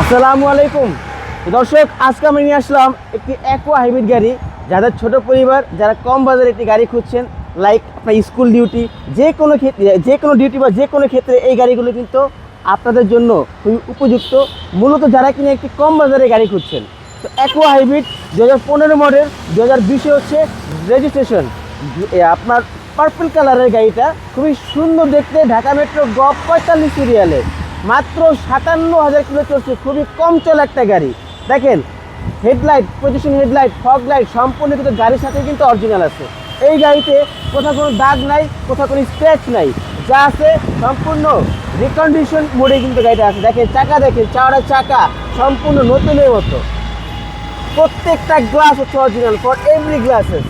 আসসালামু আলাইকুম। দর্শক, আজকে আমি নিয়ে আসলাম একটি অ্যাকোয়া হাইব্রিড গাড়ি। যাদের ছোট পরিবার, যারা কম বাজারে একটি গাড়ি খুঁজছেন লাইক আপনার স্কুল ডিউটি যে কোনো ক্ষেত্রে, যে কোনো ডিউটি বা যে কোনো ক্ষেত্রে এই গাড়িগুলো কিন্তু আপনাদের জন্য খুবই উপযুক্ত। মূলত যারা কিনা একটি কম বাজারে গাড়ি খুঁজছেন। তো অ্যাকোয়া হাইব্রিড দু হাজার পনেরো মডেল দু হাজার বিশে হচ্ছে রেজিস্ট্রেশন আপনার পার্পল কালারের গাড়িটা খুবই সুন্দর দেখতে, ঢাকা মেট্রো গ পঁয়তাল্লিশ সিরিয়ালের মাত্র সাতান্ন হাজার কিলো চলছে, খুবই কম চলা একটা গাড়ি। দেখেন, headlight position headlight fog light সম্পূর্ণ কিন্তু গাড়ির সাথে কিন্তু অরিজিনাল আছে। এই গাড়িতে কোথাও কোনো দাগ নাই, কোথাও কোনো স্ক্র্যাচ নাই, যা আছে সম্পূর্ণ রিকন্ডিশন মোডে কিন্তু গাড়িটা আছে। দেখেন, চাকা দেখেন, চাওড়া চাকা, সম্পূর্ণ নতুনের মতো। প্রত্যেকটা গ্লাস হচ্ছে অরিজিনাল ফর এভরি গ্লাসেস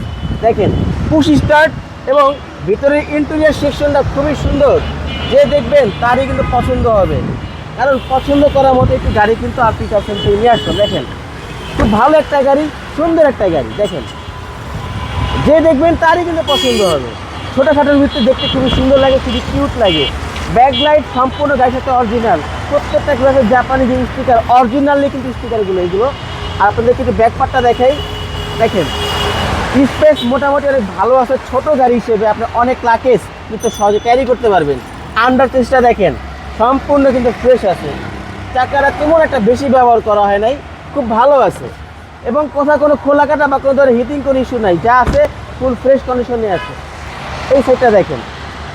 দেখেন পুশ স্টার্ট এবং ভিতরের ইন্টেরিয়ার সেকশনটা খুবই সুন্দর। যে দেখবেন তারই কিন্তু পছন্দ হবে। কারণ পছন্দ করার মতো একটি গাড়ি কিন্তু আপনি কাছে নিয়ে আসবেন দেখেন, খুব ভালো একটা গাড়ি, সুন্দর একটা গাড়ি, দেখেন। যে দেখবেন তারই কিন্তু পছন্দ হবে। ছোটোখাটোর ভিতরে দেখতে খুবই সুন্দর লাগে, খুবই কিউট লাগে। ব্যাকলাইট সম্পূর্ণ গাড়ির সাথে অরিজিনাল প্রত্যেকটা গ্লাসের জাপানি যে স্টিকার অরিজিনালি কিন্তু স্টিকারগুলো এগুলো। আর আপনাদের কিন্তু ব্যাকপারটা দেখাই। দেখেন, স্পেস মোটামুটি অনেক ভালো আছে। ছোট গাড়ি হিসেবে আপনি অনেক লাকেজ কিন্তু সহজে ক্যারি করতে পারবেন। আন্ডার টেস্টটা দেখেন, সম্পূর্ণ কিন্তু ফ্রেশ আছে। চাকাটা তেমন একটা বেশি ব্যবহার করা হয় নাই, খুব ভালো আছে। এবং কোথাও কোনো খোলা কাটা বা কোনো ধরনের হিটিং কোনো ইস্যু নাই, যা আছে ফুল ফ্রেশ কন্ডিশনে আছে। এই সাইডটা দেখেন,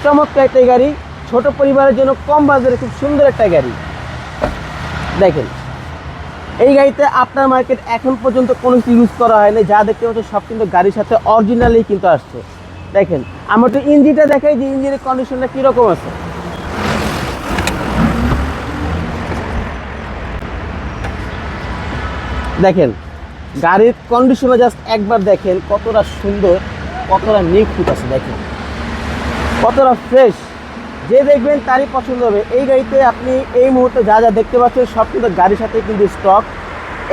চমৎকার একটা গাড়ি, ছোট পরিবারের জন্য কম বাজারে খুব সুন্দর একটা গাড়ি। দেখেন, এই গাড়িতে আপনার মার্কেট এখন পর্যন্ত কোনো কিছু ইউজ করা হয়নি, যা দেখতে পাচ্ছেন সব কিন্তু গাড়ির সাথে অরিজিনালি কিন্তু আসছে। দেখেন, আমার তো ইঞ্জিনটা দেখাই যে ইঞ্জিনের কন্ডিশনটা কীরকম আছে। দেখেন, গাড়ির কন্ডিশনে জাস্ট একবার দেখেন কতটা সুন্দর, কতটা নিখুঁত আছে, দেখেন। কতটা ফ্রেশ যে দেখবেন তারই পছন্দ হবে। এই গাড়িতে আপনি এই মুহূর্তে যা যা দেখতে পাচ্ছেন, সব কিন্তু গাড়ির সাথে কিন্তু স্টক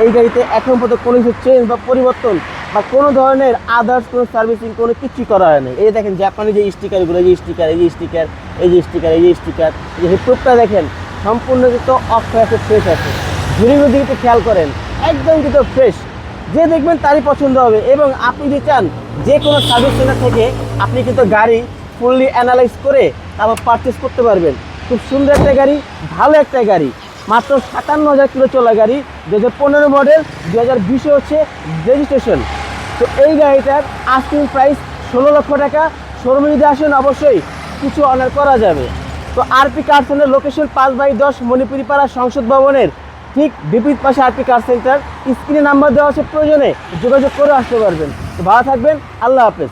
এই গাড়িতে এখন পর্যন্ত কোনো কিছু চেঞ্জ বা পরিবর্তন বা কোনো ধরনের আদার্স কোনো সার্ভিসিং কোনো কিছুই করা হয়নি এই দেখেন, জাপানি যে স্টিকারগুলো এই যে স্টিকার এই যে স্টিকার এই যে স্টিকার এই যে স্টিকার এই যে দেখেন, সম্পূর্ণ কিন্তু অফ হয়ে আছে। ফ্রেশ আছে দিকে একটু খেয়াল করেন একদম কিন্তু ফ্রেশ যে দেখবেন তারই পছন্দ হবে এবং আপনি যদি চান যে কোনো সার্ভিস সেন্টার থেকে আপনি কিন্তু গাড়ি ফুললি অ্যানালাইজ করে তারপর পারচেস করতে পারবেন। খুব সুন্দর একটা গাড়ি, ভালো একটা গাড়ি। মাত্র সাতান্ন হাজার কিলো চলা গাড়ি দু হাজার পনেরো মডেল দু হাজার বিশে হচ্ছে রেজিস্ট্রেশন তো এই গাড়িটার আস্কিং প্রাইস ষোলো লক্ষ টাকা। শোরুমে যদি আসেন অবশ্যই কিছু অনার করা যাবে। তো আরপি কার সেন্টার লোকেশন পাঁচ বাই দশ মণিপুরি পাড়া সংসদ ভবনের ঠিক বিপরীত পাশে আরপি কার সেন্টার স্ক্রিনে নাম্বার দেওয়া আছে, প্রয়োজনে যোগাযোগ করে আসতে পারবেন। ভালো থাকবেন, আল্লাহ হাফেজ।